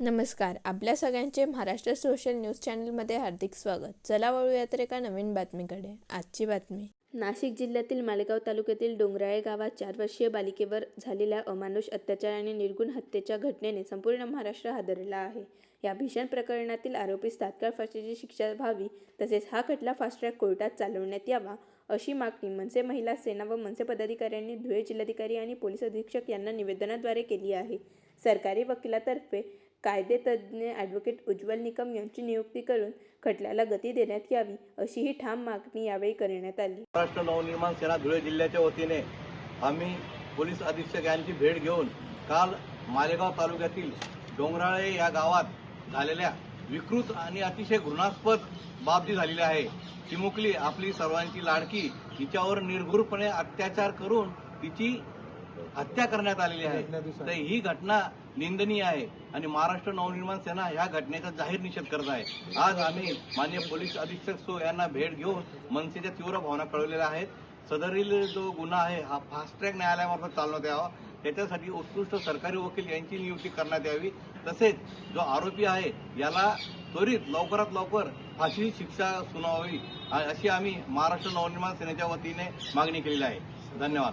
नमस्कार. आपल्या सगळ्यांचे महाराष्ट्र सोशल न्यूज चॅनलमध्ये हार्दिक स्वागत. चला वळूया तर एका नवीन बातमीकडे. आजची बातमी. नाशिक जिल्ह्यातील मालेगाव तालुक्यातील डोंगराळे गावात चार वर्षीय बालिकेवर झालेल्या अमानुष अत्याचार आणि निर्गुण हत्येच्या घटनेने संपूर्ण महाराष्ट्र हादरला आहे. या भीषण प्रकरणातील आरोपीस तात्काळ फाशीची शिक्षा व्हावी तसेच हा खटला फास्ट ट्रॅक कोर्टात चालवण्यात यावा अशी मागणी मनसे महिला सेना व मनसे पदाधिकाऱ्यांनी धुळे जिल्हाधिकारी आणि पोलीस अधीक्षक यांना निवेदनाद्वारे केली आहे. सरकारी वकिलातर्फे कायदेतज्ज्ञ ॲडव्होकेट उज्ज्वल निकम यांची नियुक्ती करून खटल्याला गती देण्यात यावी अशी ही ठाम मागणी यावेळी करण्यात आली. महाराष्ट्र नवनिर्माण सेना धुळे जिल्ह्याच्या वतीने आम्ही पोलीस अधीक्षक यांची भेट घेऊन काल मालेगाव तालुक्यातील डोंगराळे या गावात झालेल्या विकृत आणि अतिशय घृणास्पद बाब जी झालेली आहे. चिमुकली आपली सर्वांची लाडकी तिच्यावर निर्घुरपणे अत्याचार करून तिची हत्या करण्यात आलेली आहे. तर ही घटना निंदनीय आहे. आणि महाराष्ट्र नवनिर्माण सेना ह्या घटनेचा जाहीर निषेध करत आहे. आज आम्ही मान्य पोलीस अधीक्षक सो यांना भेट घेऊन मनसेच्या तीव्र भावना कळवलेल्या आहेत. सदरील जो गुन्हा आहे हा फास्ट ट्रॅक न्यायालयामार्फत चालवण्यात यावा. त्याच्यासाठी उत्कृष्ट सरकारी वकील यांची नियुक्ती करण्यात यावी. तसेच जो आरोपी आहे याला त्वरित लवकरात लवकर फाशी शिक्षा सुनावावी अशी आम्ही महाराष्ट्र नवनिर्माण सेनेच्या वतीने मागणी केलेली आहे. धन्यवाद.